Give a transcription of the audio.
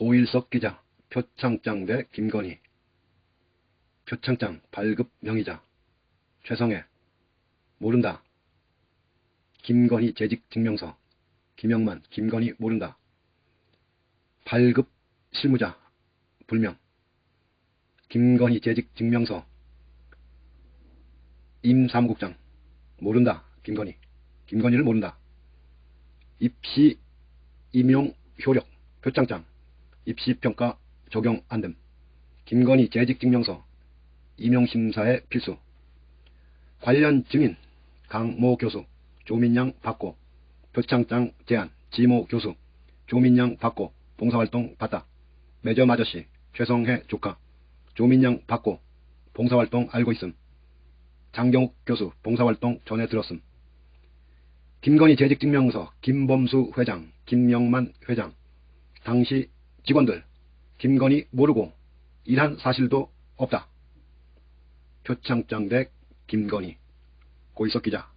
고일석 기자, 표창장 대 김건희. 표창장 발급 명의자. 최성애. 모른다. 김건희 재직 증명서. 김영만, 김건희 모른다. 발급 실무자. 불명. 김건희 재직 증명서. 임 사무국장. 모른다. 김건희. 김건희를 모른다. 입시 임용 효력. 표창장. 입시평가 적용 안됨. 김건희 재직증명서 임용심사의 필수. 관련 증인 강모 교수 조민양 받고 표창장 제안 지모 교수 조민양 받고 봉사활동 받다. 매점 아저씨 최성해 조카 조민양 받고 봉사활동 알고 있음. 장경욱 교수 봉사활동 전에 들었음. 김건희 재직증명서 김범수 회장 김영만 회장 당시 직원들 김건희 모르고 일한 사실도 없다. 표창장 대 김건희 고일석 기자